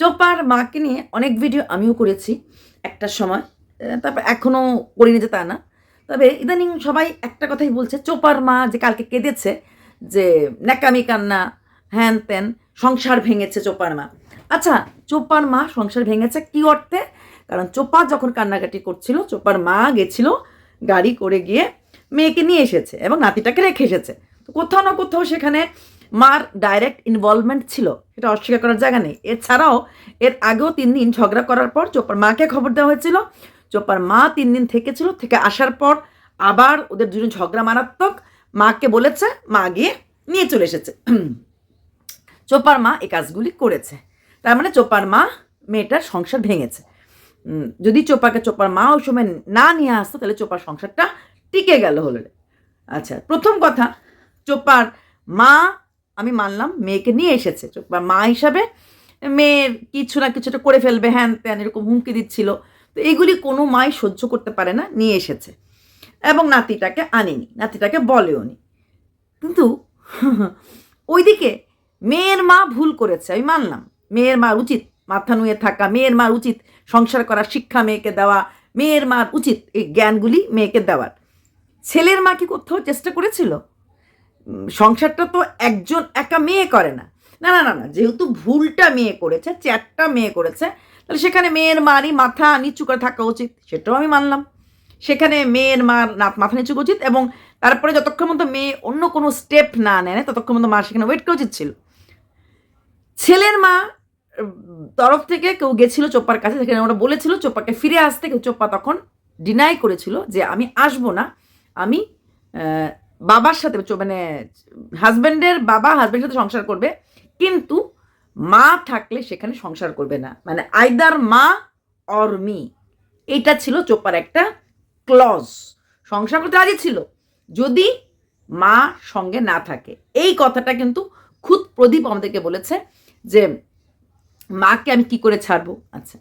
চোপার মাকে নিয়ে অনেক ভিডিও আমিও করেছি একটা সময়। তারপর এখনও করিনি যে তা না। তবে ইদানিং সবাই একটা কথাই বলছে, চোপার মা যে কালকে কেঁদেছে যে ন্যাকামি কান্না, হ্যান ত্যান, সংসার ভেঙেছে চোপার মা। আচ্ছা চোপার মা সংসার ভেঙেছে কি অর্থে? কারণ চোপা যখন কান্নাকাটি করছিল, চোপার মা গেছিল গাড়ি করে গিয়ে মেয়েকে নিয়ে এসেছে এবং নাতিটাকে রেখে এসেছে। তো কোথাও না কোথাও সেখানে মার ডাইরেক্ট ইনভলভমেন্ট ছিল সেটা অস্বীকার করার জায়গা নেই। এছাড়াও, এর আগেও তিন দিন ঝগড়া করার পর চোপার মাকে খবর দেওয়া হয়েছিল। চোপার মা তিন দিন থেকেছিল, থেকে আসার পর আবার ওদের দুজন ঝগড়া মারাত্মক। মাকে বলেছে, মা গিয়ে নিয়ে চলে এসেছে। চোপার মা এই কাজগুলি করেছে। তার মানে চোপার মা, মেয়েটার সংসার ভেঙেছে। যদি চোপাকে চোপার মা ওই সময় না নিয়ে আসতো, তাহলে চোপার সংসারটা টিকে গেল হলো। আচ্ছা প্রথম কথা, চোপার মা আমি মানলাম মেয়েকে নিয়ে এসেছে। চোপার মা হিসাবে মেয়ের কিছু না কিছুটা করে ফেলবে, হ্যান ত্যান এরকম হুমকি দিচ্ছিল। তো এগুলি কোনো মাই সহ্য করতে পারে না, নিয়ে এসেছে। এবং নাতিটাকে আনেনি, নাতিটাকে বলেও নি। কিন্তু ওইদিকে মেয়ের মা ভুল করেছে, আমি মানলাম। মেয়ের মার উচিত মাথা নুয়ে থাকা, মেয়ের মার উচিত সংসার করা, শিক্ষা মেয়েকে দেওয়া, মেয়ের মার উচিত এই জ্ঞানগুলি মেয়েকে দেওয়ার। ছেলের মা কি কোথাও চেষ্টা করেছিল? সংসারটা তো একজন একা মেয়ে করে না। না না না না, যেহেতু ভুলটা মেয়ে করেছে, চ্যাটটা মেয়ে করেছে, তাহলে সেখানে মেয়ের মারই মাথা নিচু করে থাকা উচিত, সেটাও আমি মানলাম। সেখানে মেয়ের না, মাথা নিচু উচিত এবং তারপরে যতক্ষণ মতো মেয়ে অন্য কোনো স্টেপ না নেয়, ততক্ষণ মতো মা সেখানে ওয়েট করা উচিত ছিল। ছেলের মা তরফ থেকে কেউ গেছিল চোপার কাছে, সেখানে ওরা বলেছিল চোপাকে ফিরে আসতে কেউ চোপা তখন ডিনাই করেছিল যে আমি আসব না, আমি বাবার সাথে মানে হাজব্যান্ডের বাবা হাজব্যান্ডের সাথে সংসার করবে, কিন্তু মা থাকলে সেখানে সংসার করবে না। মানে আইদার মা অর মি এইটা ছিল চোপার একটা ক্লজ সংসার করতে রাজি ছিল। যদি মা সঙ্গে না থাকে। এই কথাটা কিন্তু খুদ প্রদীপ আমাদেরকে বলেছে যে, মাকে আমি কি করে ছাড়বো? আচ্ছা।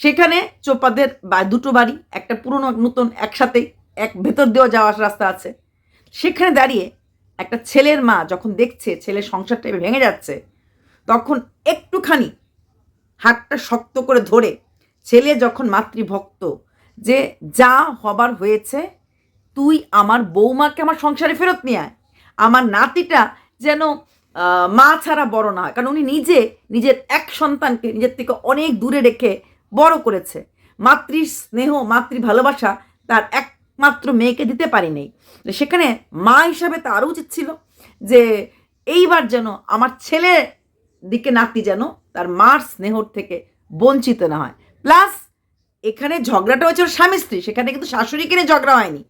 সেখানে চোপাদের বা দুটো বাড়ি, একটা পুরনো নতুন একসাথে এক ভেতর দেওয়া যাওয়া আসার রাস্তা আছে। সেখানে দাঁড়িয়ে একটা ছেলের মা যখন দেখছে ছেলের সংসারটা ভেঙে যাচ্ছে, তখন একটুখানি হাতটা শক্ত করে ধরে ছেলে যখন মাতৃভক্ত যে, যা হবার হয়েছে, তুই আমার বৌমাকে আমার সংসারে ফেরত নিয়ে আয়। আমার নাতিটা যেন মা ছাড়া বড় না হয়। কারণ উনি নিজে, নিজের এক সন্তানকে নিজের থেকে অনেক দূরে রেখে বড় করেছে। মাতৃ স্নেহ, মাতৃ ভালোবাসা তার একমাত্র মেয়েকে দিতে পারিনি সেখানে মা হিসাবে তারও উচিত ছিল যে, এইবার যেন আমার ছেলের দিকে নাতি যেন তার মার স্নেহর থেকে বঞ্চিত না হয়। প্লাস এখানে ঝগড়াটা হয়েছে স্বামী স্ত্রী, সেখানে কিন্তু শাশুড়িকে নিয়ে ঝগড়া হয়নি।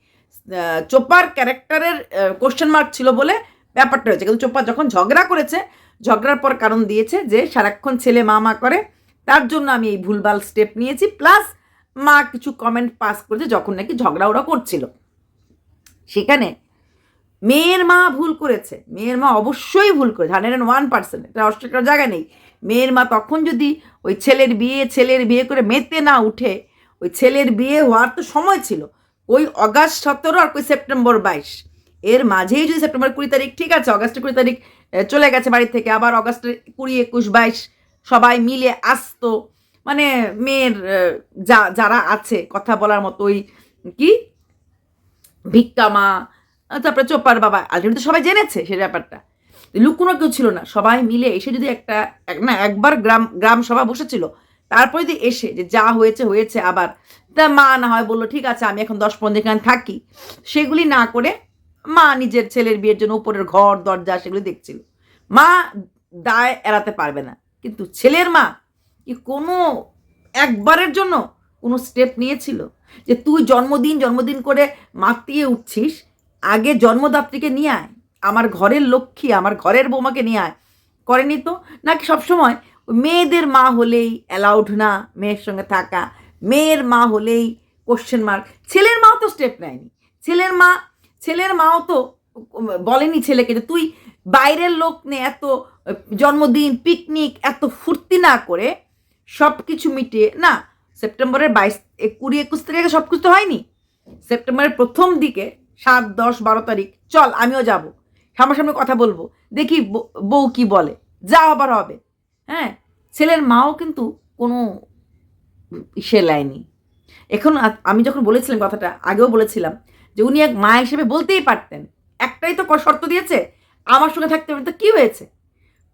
চোপার ক্যারেক্টারের কোশ্চেন মার্ক ছিল বলে ব্যাপারটা হয়েছে। কিন্তু চোপা যখন ঝগড়া করেছে, ঝগড়ার পর কারণ দিয়েছে যে, সারাক্ষণ ছেলে মা মা করে, তার জন্য আমি এই ভুলভাল স্টেপ নিয়েছি। প্লাস মা কিছু কমেন্ট পাস করেছে যখন নাকি ঝগড়া ওরা করছিল। সেখানে মেয়ের মা ভুল করেছে। মেয়ের মা অবশ্যই ভুল করেছে হান্ড্রেড ওয়ান পার্সেন্ট এটা অস্ট্রেলিয়ার জায়গা নেই। মেয়ের মা তখন যদি ওই ছেলের বিয়ে ছেলের বিয়ে করে মেতে না উঠে, ওই ছেলের বিয়ে হওয়ার তো সময় ছিল, ওই অগাস্ট সতেরো আর ওই সেপ্টেম্বর বাইশ। এর মাঝেই যদি সেপ্টেম্বর কুড়ি তারিখ, ঠিক আছে অগাস্টের কুড়ি তারিখ চলে গেছে বাড়ি থেকে, আবার অগাস্টের কুড়ি, একুশ, বাইশ, সবাই মিলে আসতো। মানে মেয়ের যা, যারা আছে কথা বলার মতো ওই কি? ভিক্ষা মা, তারপরে চোপার বাবা আলটিমেটলি তো সবাই জেনেছে সে ব্যাপারটা। লুকুনো কেউ ছিল না, সবাই মিলে এসে যদি একটা, এক, না, একবার গ্রাম গ্রাম সভা বসেছিল, তারপরে যদি এসে যে যা হয়েছে হয়েছে আবার, তা মা না হয় বলল, ঠিক আছে, আমি এখন দশ পনেরো দিন থাকি। সেগুলি না করে মা নিজের ছেলের বিয়ের জন্য উপরের ঘর, দরজা, সেগুলি দেখছিল। মা দায় এড়াতে পারবে না, কিন্তু ছেলের মা কি কোনো একবারের জন্য কোনো স্টেপ নিয়েছিল যে তুই জন্মদিন জন্মদিন করে মাতিয়ে উঠছিস, আগে জন্মদাত্রীকে নিয়ে আয়, আমার ঘরের লক্ষ্মী, আমার ঘরের বৌমাকে নিয়ে আয়। করেনি তো? নাকি সবসময় মেয়েদের মা হলেই অ্যালাউড না, মেয়ের সঙ্গে থাকা, মেয়ের মা হলেই কোশ্চেন মার্ক ছেলের মাও তো স্টেপ নেয়নি। ছেলের মা, ছেলের মাও তো বলেনি ছেলেকে যে তুই বাইরের লোক নে এত জন্মদিন পিকনিক এত ফুর্তি না করে সব কিছু মিটিয়ে, না, সেপ্টেম্বরের বাইশ কুড়ি একুশ তারিখে সব কিছু তো হয়নি। সেপ্টেম্বরের প্রথম দিকে সাত, দশ, বারো তারিখ, চল, আমিও যাব। সামনাসামনি কথা বলব। দেখি বউ- কি বলে। যা আবার হবে। হ্যাঁ ছেলের মাও কিন্তু কোনো ইসে লায়নি। এখন আমি যখন বলেছিলাম কথাটা, আগেও বলেছিলাম যে উনি এক মা হিসেবে বলতেই পারতেন। একটাই তো শর্ত দিয়েছে, আমার সঙ্গে থাকতে হবে। তো কী হয়েছে?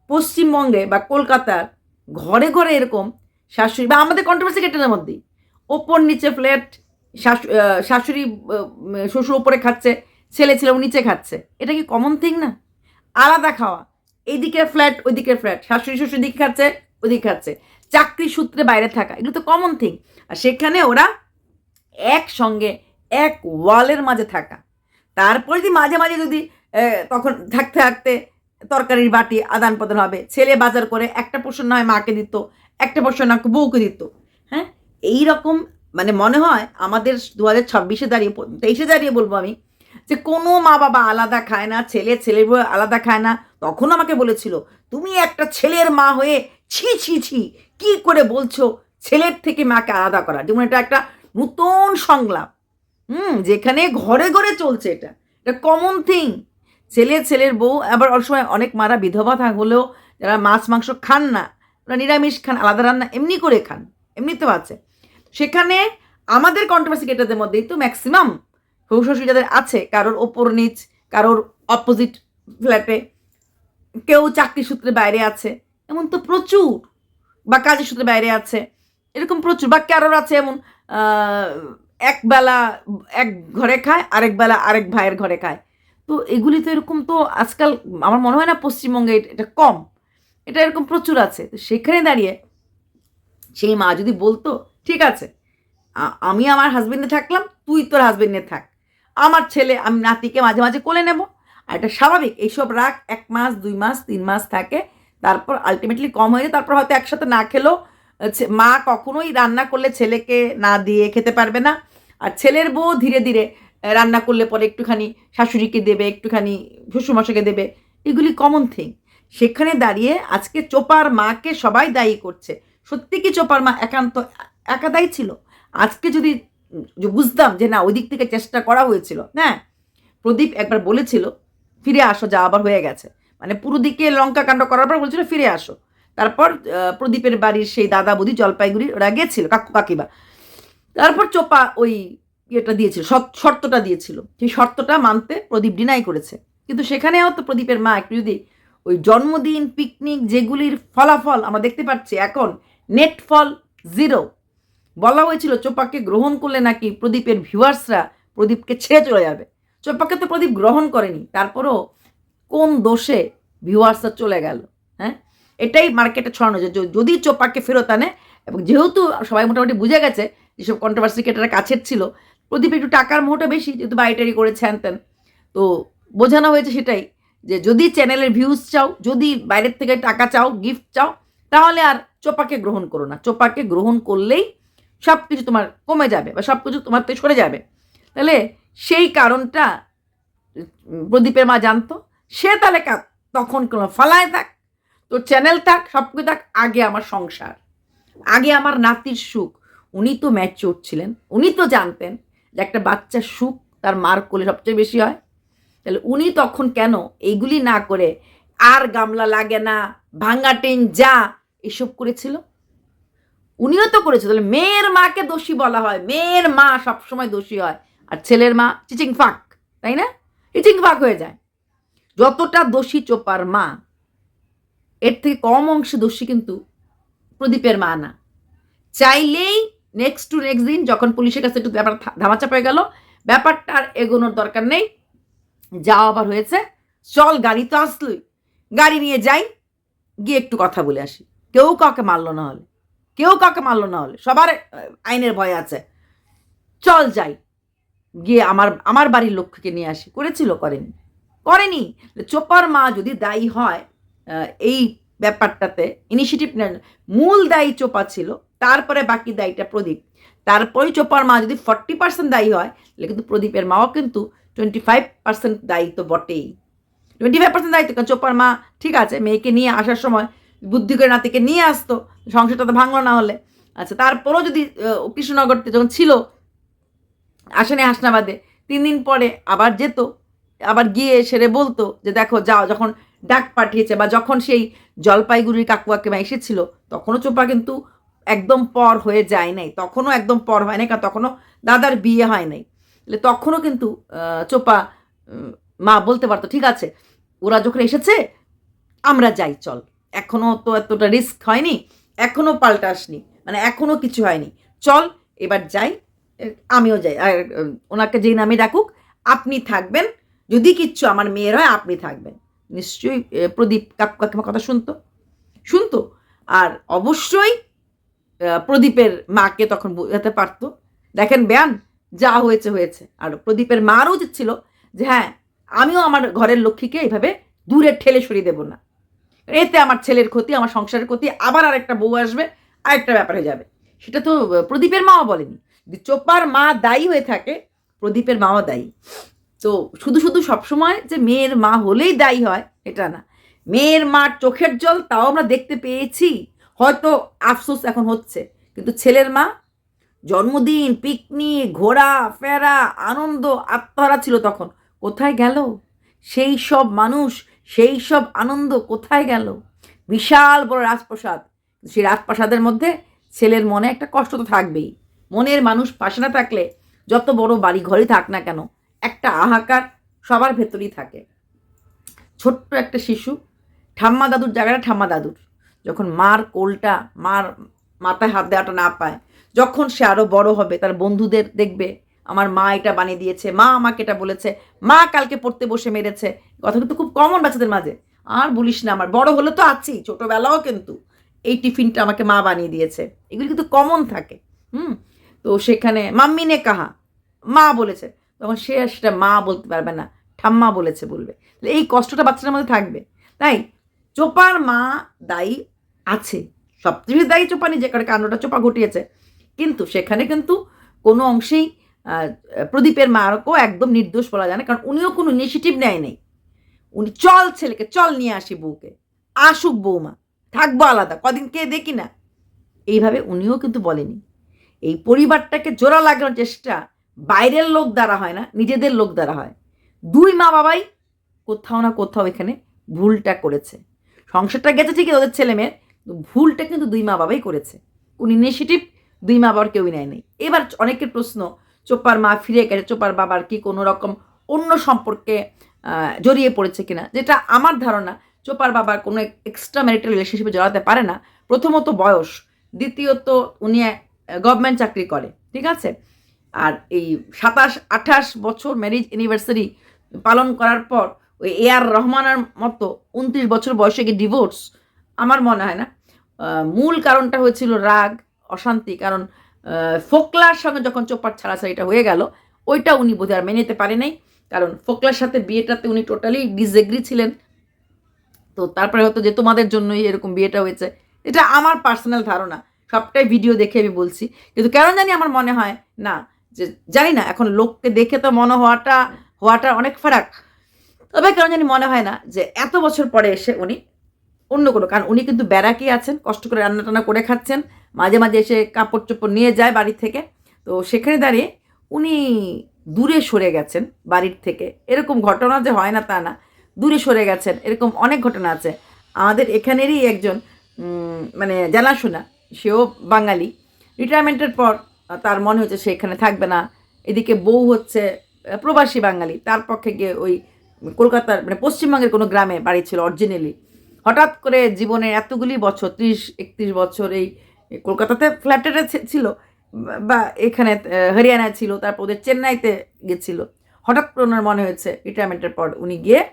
পশ্চিমবঙ্গে বা কলকাতার ঘরে ঘরে এরকম শাশুড়ি বা আমাদের কন্ট্রোভার্সি কেটের মধ্যেই। ওপর নিচে ফ্ল্যাট শাশু শাশুড়ি শ্বশুর ওপরে খাচ্ছে, ছেলে ছেলে নিচে খাচ্ছে। এটা কি কমন থিং না? আলাদা খাওয়া। এইদিকে ফ্ল্যাট ওইদিকে ফ্ল্যাট শাশুড়ি শ্বশুর দিকে খাচ্ছে ওইদিকে খাচ্ছে। চাকরি সূত্রে বাইরে থাকা, এগুলো তো কমন থিং আর সেখানে ওরা একসঙ্গে, এক ওয়ালের মাঝে থাকা। তারপরে যদি মাঝে মাঝে যদি তখন থাকতে থাকতে তরকারির বাটি আদান প্রদান হবে। ছেলে বাজার করে একটা পোষণ নয় মাকে দিত একটা পোর্শন না বউকে দিত। হ্যাঁ? এই রকম মানে মনে হয় আমাদের দু হাজার ছাব্বিশে দাঁড়িয়ে তেইশে দাঁড়িয়ে বলব আমি, যে কোনো মা বাবা আলাদা খায় না, ছেলে ছেলে বউ আলাদা খায় না। তখন আমাকে বলেছিল, তুমি একটা ছেলের মা হয়ে ছি ছি ছি, কি করে বলছো? ছেলের থেকে মাকে আলাদা করা, যেমন এটা একটা নতুন সংলাপ। হুম, যেখানে ঘরে ঘরে চলছে এটা। এটা কমন থিং ছেলে, ছেলের বউ, আবার অনেক সময় অনেক মারা বিধবা থাক হলেও যারা মাছ, মাংস খান না ওরা নিরামিষ খান, আলাদা রান্না এমনি করে খান এমনিতেও আছে। সেখানে আমাদের কন্ট্রোভার্সি কেটাদের মধ্যেই তো ম্যাক্সিমাম শ্বশুর যাদের আছে, কারোর ওপর নিচ, কারোর অপোজিট ফ্ল্যাটে কেউ চাকরি সূত্রে বাইরে আছে, এমন তো প্রচুর, বা কাজের সূত্রে বাইরে আছে, এরকম প্রচুর, বা কারোর আছে এমন এক বেলা এক ঘরে খায়, আরেক বেলা আরেক ভাইয়ের ঘরে খায়। তো এগুলি তো এরকম তো আজকাল, আমার মনে হয় না পশ্চিমবঙ্গে এটা কম। এটা এরকম প্রচুর আছে। তো সেখানে দাঁড়িয়ে সেই মা যদি বলতো, ঠিক আছে আমি আমার হাজবেন্ডে থাকলাম, তুই তোর হাজবেন্ডে থাক। আমার ছেলে, আমি নাতিকে মাঝে মাঝে কোলে নেব। আর এটা স্বাভাবিক, এইসব রাগ এক মাস, দুই মাস, তিন মাস থাকে। তারপর আলটিমেটলি কম হয়ে যায়, তারপর হয়তো একসাথে না খেলেও মা কখনোই রান্না করলে ছেলেকে না দিয়ে খেতে পারবে না। আর ছেলের বউ ধীরে ধীরে রান্না করলে পরে একটুখানি শাশুড়িকে দেবে, একটুখানি শ্বশুরমশাকে দেবে। এগুলি কমন থিং সেখানে দাঁড়িয়ে আজকে চোপার মাকে সবাই দায়ী করছে। সত্যি কি চোপার মা একান্ত, একা দায়ী ছিল? আজকে যদি বুঝতাম যে না ওই দিক থেকে চেষ্টা করা হয়েছিল হ্যাঁ? প্রদীপ একবার বলেছিল, ফিরে আসো, যা আবার হয়ে গেছে। মানে পুরো দিকে লঙ্কা কাণ্ড করার পর বলছিল, ফিরে আসো। তারপর প্রদীপের বাড়ির সেই দাদা বৌদি জলপাইগুড়ি ওরা গেছিল, কাকু কাকিবা তারপর চোপা ওই ইয়েটা দিয়েছিল শর্তটা দিয়েছিল। সেই শর্তটা মানতে প্রদীপ ডিনাই করেছে। কিন্তু সেখানেও তো প্রদীপের মা একটু যদি ওই জন্মদিন পিকনিক যেগুলির ফলাফল আমরা দেখতে পাচ্ছি এখন নেট ফল জিরো বলা হয়েছিল চোপাকে গ্রহণ করলে নাকি প্রদীপের ভিউয়ার্সরা প্রদীপকে ছেড়ে চলে যাবে। চোপাকে তো প্রদীপ গ্রহণ করেনি, তারপরও কোন দোষে ভিউয়ার্সরা চলে গেল হ্যাঁ? এটাই মার্কেটে ছড়ানো যে যদি চোপাকে ফেরত আনে, এবং যেহেতু সবাই মোটামুটি বুঝে গেছে, যেসব কন্ট্রোভার্সি ক্রিকেটাররা কাছের ছিল, প্রদীপ একটু টাকার মোহটা বেশি, যেহেতু বাইটারি করেছে হ্যান তো বোঝানো হয়েছে সেটাই যে যদি চ্যানেলের ভিউজ চাও, যদি বাইরের থেকে টাকা চাও গিফট চাও, তাহলে আর চোপাকে গ্রহণ করো না। চোপাকে গ্রহণ করলেই সব কিছু তোমার কমে যাবে বা সব কিছু তোমার থেকে সরে যাবে। তাহলে সেই কারণটা প্রদীপের মা জানতো। সে তাহলে তখন কোনো ফালায় থাক, তোর চ্যানেল থাক সব কিছু থাক, আগে আমার সংসার, আগে আমার নাতির সুখ। উনি তো ম্যাচিওর ছিলেন, উনি তো জানতেন যে একটা বাচ্চার সুখ তার মার কোলে সবচেয়ে বেশি হয়। তাহলে উনি তখন কেন এইগুলি না করে আর গামলা লাগে না, ভাঙ্গা টেন যা এসব করেছিল? উনিও তো করেছে তাহলে মেয়ের মাকে দোষী বলা হয়। মেয়ের মা সবসময় দোষী হয়। আর ছেলের মা চিচিং ফাঁক, তাই না? চিচিং ফাঁক হয়ে যায়। যতটা দোষী চোপার মা, এর থেকে কম অংশে দোষী কিন্তু প্রদীপের মা না। চাইলেই নেক্সট টু নেক্সট দিন যখন পুলিশের কাছে একটু ব্যাপার ধামাচাপা হয়ে গেল, ব্যাপারটা আর এগোনোর দরকার নেই। যা আবার হয়েছে। চল গাড়ি তো আসলোই। গাড়ি নিয়ে যাই, গিয়ে একটু কথা বলে আসি। কেউ কাউকে মারলো না হলে। কেউ কাউকে মারলো না হলে। সবার আইনের ভয় আছে। চল যাই। গিয়ে আমার আমার বাড়ির লক্ষ্যকে নিয়ে আসি। করেছিল, করেনি। করেনি। চোপার মা যদি দায়ী হয় এই ব্যাপারটাতে ইনিশিয়েটিভ মূল দায়ী চোপা ছিল, তারপরে বাকি দায়ীটা প্রদীপ। তারপরে চোপার মা যদি ফর্টি পার্সেন্ট দায়ী হয়, তাহলে কিন্তু প্রদীপের মাও কিন্তু টোয়েন্টি ফাইভ পার্সেন্ট দায়ী তো বটেই। টোয়েন্টি ফাইভ পার্সেন্ট দায়িত্ব, কারণ চোপার মা ঠিক আছে, মেয়েকে নিয়ে আসার সময় বুদ্ধি করে নাতিকে নিয়ে আসতো সংসারটা তো ভাঙলো না হলে। আচ্ছা তারপরেও যদি কৃষ্ণনগরতে যখন ছিল, আসেনি হাসনাবাদে, তিন দিন পরে আবার যেত, আবার গিয়ে সেরে বলতো যে দেখো, যাও, যখন ডাক পাঠিয়েছে বা যখন সেই জলপাইগুড়ির কাকুয়াকে এসেছিল, তখনও চোপা কিন্তু একদম পর হয়ে যায় নাই, তখনও একদম পর হয় নাই, কারণ তখনও দাদার বিয়ে হয় নাই। তখনও কিন্তু চোপা মা বলতে পারতো, ঠিক আছে, ওরা যখন এসেছে, আমরা যাই, চল। এখনও তো এতটা রিস্ক হয়নি, এখনও পাল্টা আসনি মানে এখনও কিছু হয়নি। চল, এবার যাই আমিও যাই, আর ওনাকে যেই নামে ডাকুক, আপনি থাকবেন, যদি কিচ্ছু আমার মেয়ের হয়, আপনি থাকবেন। নিশ্চয়ই প্রদীপ কাকু কাকিমা কথা শুনতো শুনতো, আর অবশ্যই প্রদীপের মাকে তখন বোঝাতে পারতো। দেখেন ব্যান যা হয়েছে হয়েছে। আর প্রদীপের মারও উচিত ছিল যে হ্যাঁ আমিও আমার ঘরের লক্ষ্মীকে এইভাবে দূরে ঠেলে সরিয়ে দেবো না। এতে আমার ছেলের ক্ষতি, আমার সংসারের ক্ষতি, আবার আরেকটা বউ আসবে, আরেকটা ব্যাপার হয়ে যাবে। সেটা তো প্রদীপের মাও বলেনি। যদি চোপার মা দায়ী হয়ে থাকে, প্রদীপের মাও দায়ী। তো শুধু শুধু সবসময় যে মেয়ের মা হলেই দায়ী হয়, এটা না। মেয়ের মার চোখের জল তাও আমরা দেখতে পেয়েছি। হয়তো আফসোস এখন হচ্ছে। কিন্তু ছেলের মা জন্মদিন পিকনিক ঘোরা, ফেরা, আনন্দ আত্মহারা ছিল তখন। কোথায় গেল? সেই সব মানুষ, সেই সব আনন্দ কোথায় গেল? বিশাল বড় রাজপ্রাসাদ। সেই রাজপ্রাসাদের মধ্যে ছেলের মনে একটা কষ্ট তো থাকবেই। মনের মানুষ পাশে না থাকলে যত বড় বাড়ি ঘরই থাক না কেন, একটা হাহাকার সবার ভেতরেই থাকে। ছোট্ট একটা শিশু, ঠাম্মা দাদুর জায়গাটা ঠাম্মা দাদুর। যখন মার কোলটা, মার মাথায় হাত দেওয়াটা না পায় যখন সে আরও বড় হবে, তার বন্ধুদের দেখবে, আমার মা এটা বানিয়ে দিয়েছে, মা আমাকে এটা বলেছে, মা কালকে পড়তে বসে মেরেছে। কথা কিন্তু খুব কমন বাচ্চাদের মাঝে। আর বলিস না, আমার বড় হলে তো আছেই ছোটোবেলাও কিন্তু। এই টিফিনটা আমাকে মা বানিয়ে দিয়েছে। এগুলি কিন্তু কমন থাকে, হুম? তো সেখানে মাম্মি নে কাহা, মা বলেছে। তখন সে সেটা মা বলতে পারবে না, ঠাম্মা বলেছে বলবে। এই কষ্টটা বাচ্চাটার মধ্যে থাকবে। তাই চোপার মা দায়ী আছে। সবচেয়ে দায়ী চোপা নিজে করে কাণ্ডটা চোপা ঘটিয়েছে। কিন্তু সেখানে কিন্তু কোনো অংশেই প্রদীপের মারকও একদম নির্দোষ বলা যায় না, কারণ উনিও কোনো ইনিশিয়েটিভ নেয় নেই। উনি, চল ছেলেকে, চল নিয়ে আসি বউকে। আসুক বৌমা, থাকব আলাদা, কদিন কে দেখি না। এইভাবে উনিও কিন্তু বলেনি। এই পরিবারটাকে জোড়া লাগানোর চেষ্টা বাইরের লোক দ্বারা হয় না, নিজেদের লোক দ্বারা হয়। দুই মা বাবাই কোথাও না কোথাও এখানে ভুলটা করেছে। সংসারটা গেছে ঠিকই, ওদের ছেলে মেয়ের ভুলটা কিন্তু দুই মা বাবাই করেছে। কোন ইনিশিয়েটিভ দুই মা বাবার কেউই নেয় নেই। এবার অনেকের প্রশ্ন, চোপার মা ফিরে গেছে, চোপার বাবার কি কোনো রকম অন্য সম্পর্কে জড়িয়ে পড়েছে কিনা? যেটা আমার ধারণা, চোপার বাবার কোনো এক্সট্রা ম্যারিটাল রিলেশনশিপে জড়াতে পারে না। প্রথমত বয়স, দ্বিতীয়ত উনি গভর্নমেন্ট চাকরি করে, ঠিক আছে? আর এই সাতাশ, আঠাশ বছর ম্যারিজ অ্যানিভার্সারি পালন করার পর, ওই এ আর রহমানের মতো উনত্রিশ বছর বয়সে গিয়ে ডিভোর্স আমার মনে হয় না। মূল কারণটা হয়েছিল রাগ অশান্তি, কারণ ফোকলার সঙ্গে যখন চোপার ছাড়াছাড়িটা হয়ে গেল, ওইটা উনি বোধহয় আর মেনে নিতে পারে নাই কারণ ফোকলার সাথে বিয়েটাতে উনি টোটালি ডিসএগ্রি ছিলেন। তো তারপরে হয়তো যে তোমাদের জন্যই এরকম বিয়েটা হয়েছে, এটা আমার পার্সোনাল ধারণা, সবটাই ভিডিও দেখে আমি বলছি। কিন্তু কেন জানি আমার মনে হয়, না, যে জানি না, এখন লোককে দেখে তো মনে হওয়াটা হওয়াটা অনেক ফারাক। তবে কেন জানি মনে হয় না যে এত বছর পরে এসে উনি অন্য কোনো। কারণ উনি কিন্তু ব্যারাকি আছেন, কষ্ট করে রান্না টান্না করে খাচ্ছেন, মাঝে মাঝে এসে কাপড় চোপড় নিয়ে যায় বাড়ি থেকে। তো সেখানে দাঁড়িয়ে উনি দূরে সরে গেছেন বাড়ির থেকে। এরকম ঘটনা যে হয় না তা না, দূরে সরে গেছেন, এরকম অনেক ঘটনা আছে। আমাদের এখানেরই একজন মানে জানাশোনা, সেও বাঙালি। রিটায়ারমেন্টের পর তার মনে হচ্ছে সে এখানে থাকবে না। এদিকে বউ হচ্ছে প্রবাসী বাঙালি। তার পক্ষে গিয়ে ওই কলকাতার মানে পশ্চিমবঙ্গের কোনো গ্রামে বাড়ি ছিল অরিজিনালি হঠাৎ করে জীবনের এতগুলি বছর, ত্রিশ, একত্রিশ বছর এই কলকাতাতে ফ্ল্যাটে ছিল, বা- এখানে হরিয়ানায় ছিল, তারপর ওদের চেন্নাইতে গেছিল। হঠাৎ করে ওনার মনে হয়েছে রিটায়ারমেন্টের পর উনি গিয়ে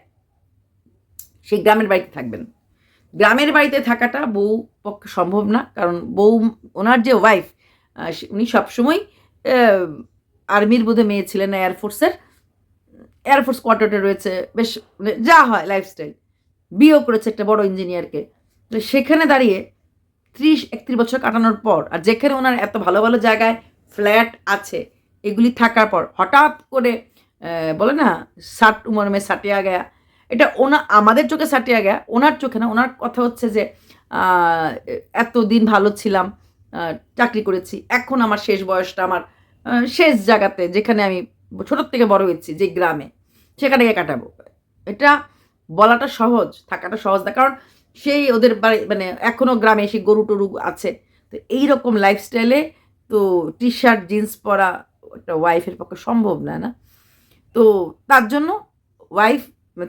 সেই গ্রামের বাড়িতে থাকবেন। গ্রামের বাড়িতে থাকাটা বউ পক্ষে সম্ভব না, কারণ বউ, ওনার যে ওয়াইফ উনি সবসময় আর্মির বোধে মেয়ে ছিলেন এয়ারফোর্সের এয়ারফোর্স কোয়ার্টারে রয়েছে, বেশ, যা হয় লাইফস্টাইল বিয়েও করেছে একটা বড় ইঞ্জিনিয়ারকে তো সেখানে দাঁড়িয়ে ত্রিশ, একত্রিশ বছর কাটানোর পর, আর যেখানে ওনার এত ভালো ভালো জায়গায় ফ্ল্যাট আছে, এগুলি থাকার পর হঠাৎ করে বলে না ষাট উমর মে সাটিয়া গেয়া। এটা ওনা, আমাদের চোখে সাটিয়া গেয়া, ওনার চোখে না, ওনার কথা হচ্ছে যে এত দিন ভালো ছিলাম চাকরি করেছি, এখন আমার শেষ বয়সটা আমার শেষ জায়গাতে, যেখানে আমি ছোটোর থেকে বড় হয়েছি, যে গ্রামে, সেখানে গিয়ে কাটাবো। এটা বলাটা সহজ, থাকাটা সহজ না। কারণ সেই ওদের বাড়ি মানে এখনও গ্রামে সেই গরু টরু আছে। তো এইরকম লাইফস্টাইলে তো টি শার্ট জিন্স পরা একটা ওয়াইফের পক্ষে সম্ভব না না? তো তার জন্য ওয়াইফ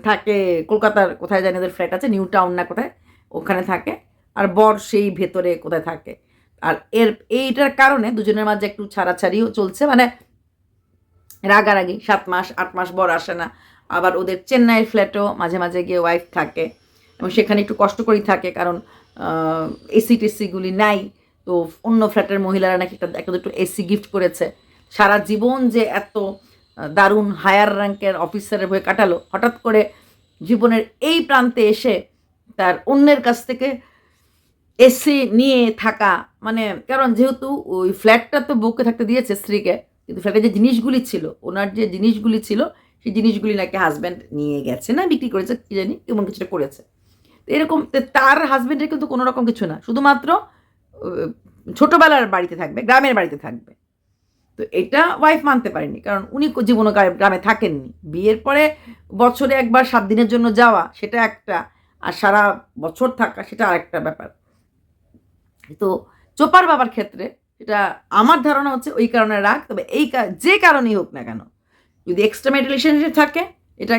থাকে কলকাতার, কোথায় জানি ওদের ফ্ল্যাট আছে নিউ টাউন না কোথায়, ওখানে থাকে। আর বর সেই ভেতরে কোথায় থাকে। আর এর, এইটার কারণে দুজনের মাঝে একটু ছাড়াছাড়িও চলছে। মানে রাগারাগি, সাত মাস, আট মাস বর আসে না। আবার ওদের চেন্নাইয়ের ফ্ল্যাটও মাঝে মাঝে গিয়ে ওয়াইফ থাকে এবং সেখানে একটু কষ্ট করেই থাকে কারণ এসি টেসিগুলি নাই, তো অন্য ফ্ল্যাটের মহিলারা নাকি একটা একটা দুটো এসি গিফট করেছে। সারা জীবন যে এত দারুণ হায়ার র্যাঙ্কের অফিসারের হয়ে কাটালো, হঠাৎ করে জীবনের এই প্রান্তে এসে তার অন্যের কাছ থেকে এসি নিয়ে থাকা মানে কারণ যেহেতু ওই ফ্ল্যাটটা তো বউকে থাকতে দিয়েছে স্ত্রীকে, কিন্তু ফ্ল্যাটে যে জিনিসগুলি ছিল, ওনার যে জিনিসগুলি ছিল সেই জিনিসগুলি নাকি হাজব্যান্ড নিয়ে গেছে, না বিক্রি করেছে, কি জানি, এমন কিছুটা করেছে। তো এরকম তার হাজব্যান্ডের কিন্তু কোনো রকম কিছু না, শুধুমাত্র ছোটোবেলার বাড়িতে থাকবে, গ্রামের বাড়িতে থাকবে। তো এটা ওয়াইফ মানতে পারেনি, কারণ উনি জীবনে গ্রামে থাকেননি। বিয়ের পরে বছরে একবার সাত দিনের জন্য যাওয়া, সেটা একটা, আর সারা বছর থাকা, সেটা আরেকটা ব্যাপার। তো চোপার বাবার ক্ষেত্রে এটা আমার ধারণা হচ্ছে ওই কারণে রাগ, তবে এই যে কারণেই হোক না কেন যদি এক্সট্রা রিলেশনশিপ থাকে, এটা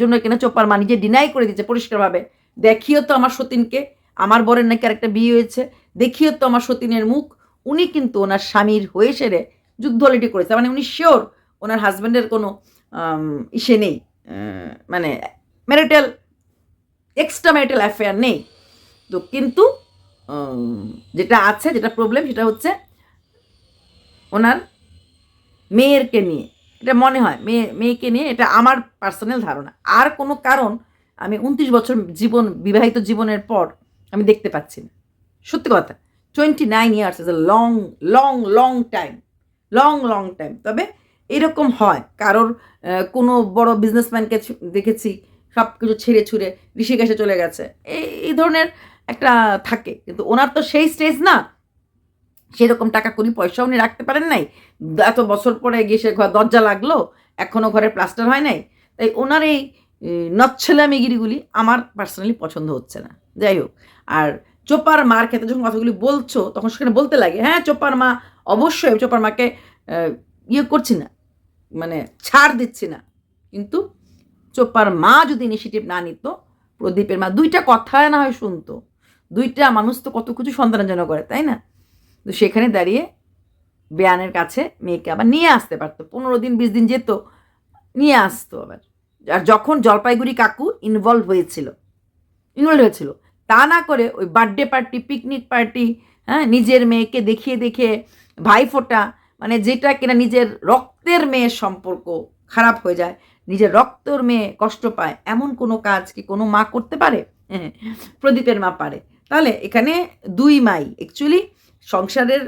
জন্য কিনা চোপার মা নিজে ডিনাই করে দিচ্ছে পরিষ্কারভাবে। দেখিও তো আমার সতীনকে, আমার বরের নাকি আরেকটা বিয়ে হয়েছে, দেখিও তো আমার সতীনের মুখ। উনি কিন্তু ওনার স্বামীর হয়ে সেরে যুদ্ধ অলরেডি করেছে। মানে উনি শিওর ওনার হাজব্যান্ডের কোনো ইসে নেই। মানে ম্যারিটাল এক্সট্রা ম্যারিটাল অ্যাফেয়ার নেই। তো কিন্তু যেটা আছে, যেটা প্রবলেম সেটা হচ্ছে ওনার মেয়েরকে নিয়ে। এটা মনে হয়, মেয়ে, মেয়েকে নিয়ে এটা আমার পার্সোনাল ধারণা। আর কোনো কারণ আমি উনত্রিশ বছর জীবন, বিবাহিত জীবনের পর আমি দেখতে পাচ্ছি না। সত্যি কথা twenty nine years is a long long long time long long time তবে এরকম হয়, কারোর কোনো বড় বিজনেসম্যানকে দেখেছি সব কিছু ছেড়ে ছুড়ে ঋষিকেশে চলে গেছে। এই ধরনের একটা থাকে, কিন্তু ওনার তো সেই স্টেজ না। সেরকম টাকা করি পয়সা উনি রাখতে পারেন নাই। এত বছর পরে গিয়ে সে ঘর, দরজা লাগল এখনও ঘরে প্লাস্টার হয় নাই। তাই ওনার এই নচ্ছেলামিগিরিগুলি আমার পার্সোনালি পছন্দ হচ্ছে না। যাই হোক, আর চোপার মার ক্ষেত্রে যখন কথাগুলি বলছো, তখন সেখানে বলতে লাগে হ্যাঁ চোপার মা, অবশ্যই চোপার মাকে ইয়ে করছি না মানে ছাড় দিচ্ছি না। কিন্তু চোপার মা যদি ইনিশিয়েটিভ না নিত, প্রদীপের মা দুইটা কথা না হয় শুনতো। দুইটা মানুষ তো কত কিছু সন্তানের জন্য করে, তাই না? তো সেখানে দাঁড়িয়ে বেয়ানের কাছে মেয়েকে আবার নিয়ে আসতে পারতো। পনেরো দিন, বিশ দিন যেত, নিয়ে আসতো আবার। আর যখন জলপাইগুড়ি কাকু ইনভলভ হয়েছিল ইনভলভ হয়েছিল, তা না করে ওই বার্থডে পার্টি পিকনিক পার্টি হ্যাঁ নিজের মেয়েকে দেখিয়ে দেখিয়ে ভাইফোঁটা মানে যেটা কিনা নিজের রক্তের মেয়ের সম্পর্ক খারাপ হয়ে যায়, নিজের রক্তর মেয়ে কষ্ট পায়, এমন কোনো কাজ কি কোনো মা করতে পারে? হ্যাঁ প্রদীপের মা পারে। তাহলে এখানে দুই মাই অ্যাকচুয়ালি সংসারের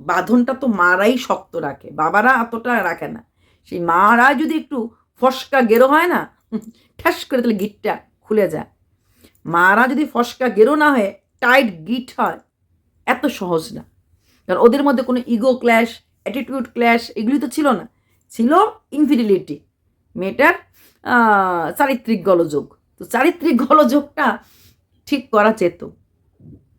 বাঁধনটা তো মারাই শক্ত রাখে, বাবারা এতটা রাখে না। সেই মারা যদি একটু ফসকা গেরো হয় না ঠাস করে তাহলে গিটটা খুলে যায়। মারা যদি ফসকা গেরো না হয়ে, টাইট গিট হয়, এত সহজ না। কারণ ওদের মধ্যে কোনো ইগো ক্ল্যাশ, অ্যাটিটিউড ক্ল্যাশ এগুলি তো ছিল না। ছিল ইনফিডিলিটি, মেয়েটার চারিত্রিক গলযোগ। তো চারিত্রিক গলযোগটা ঠিক করা যেত।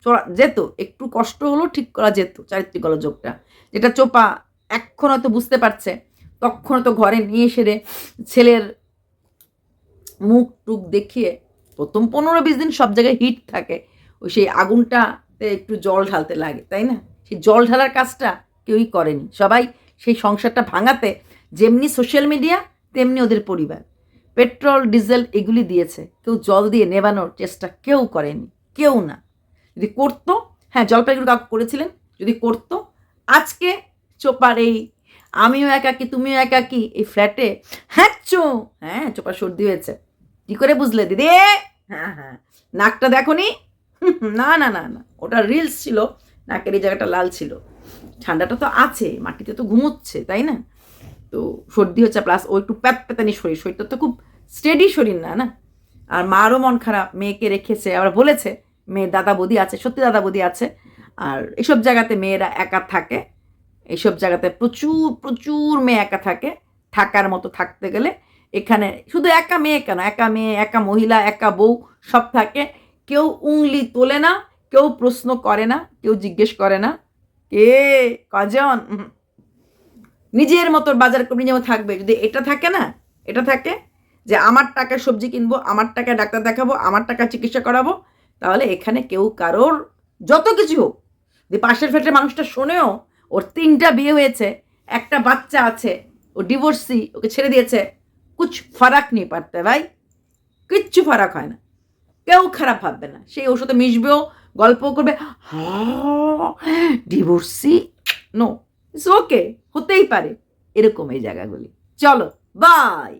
চলা- যেত, একটু কষ্ট হলেও ঠিক করা যেত চারিত্রিক গলযোগটা যেটা চোপা এখন হয়তো বুঝতে পারছে, তখন তো ঘরে নিয়ে সেরে ছেলের মুখ টুক দেখিয়ে প্রথম পনেরো বিশ দিন সব জায়গায় হিট থাকে, ওই সেই আগুনটাতে একটু জল ঢালতে লাগে, তাই না? সেই জল ঢালার কাজটা কেউই করেনি। সবাই সেই সংসারটা ভাঙাতে যেমনি সোশ্যাল মিডিয়া তেমনি ওদের পরিবার। পেট্রোল ডিজেল এগুলি দিয়েছে, কেউ জল দিয়ে নেবানোর চেষ্টা কেউ করেনি, কেউ না। যদি করতো হ্যাঁ জলপাইগুড়ি কাকু করেছিলেন, যদি করতো, আজকে চোপার এই, আমিও একাকি, তুমিও একাকি, এই ফ্ল্যাটে হ্যাঁ চো হ্যাঁ চোপার সর্দি হয়েছে। কি করে বুঝলে, দিদি? হ্যাঁ হ্যাঁ নাকটা দেখনি? না না না না, ওটা রিলস ছিল, নাকের এই জায়গাটা লাল ছিল। ঠান্ডাটা তো আছে, মাটিতে তো ঘুমোচ্ছে, তাই না? তো সর্দি হচ্ছে প্লাস ও একটু প্যাত প্যাতানি শরীর, শরীরটা তো খুব স্টেডি শরীর না না? আর মারও মন খারাপ, মেয়েকে রেখেছে, আবার বলেছে মেয়ের দাদা বৌদি আছে, সত্যি দাদা বৌদি আছে। আর এসব জায়গাতে মেয়েরা একা থাকে। এইসব জায়গাতে প্রচুর প্রচুর মেয়ে একা থাকে। থাকার মতো থাকতে গেলে এখানে শুধু একা মেয়ে কেন? একা মেয়ে, একা মহিলা, একা বউ সব থাকে। কেউ উংলি তোলে না, কেউ প্রশ্ন করে না, কেউ জিজ্ঞেস করে না। কে? কজন? নিজের মতো বাজার করে মতো থাকবে। যদি এটা থাকে না, এটা থাকে যে, আমার টাকায় সবজি কিনবো, আমার টাকায় ডাক্তার দেখাবো, আমার টাকায় চিকিৎসা করাবো তাহলে এখানে কেউ কারোর যত কিছু হোক, যে পাশের ফ্ল্যাটের মানুষটা শোনেও ওর তিনটা বিয়ে হয়েছে, একটা বাচ্চা আছে, ও ডিভোর্সি ওকে ছেড়ে দিয়েছে, কুছ ফারাক নেই পারতে ভাই। কিচ্ছু ফারাক হয় না। কেউ খারাপ ভাববে না। সেই ওর সাথে মিশবেও গল্প করবে ডিভোর্সি নো ইটস ওকে হতেই পারে। এরকম এই জায়গাগুলি। চলো বাই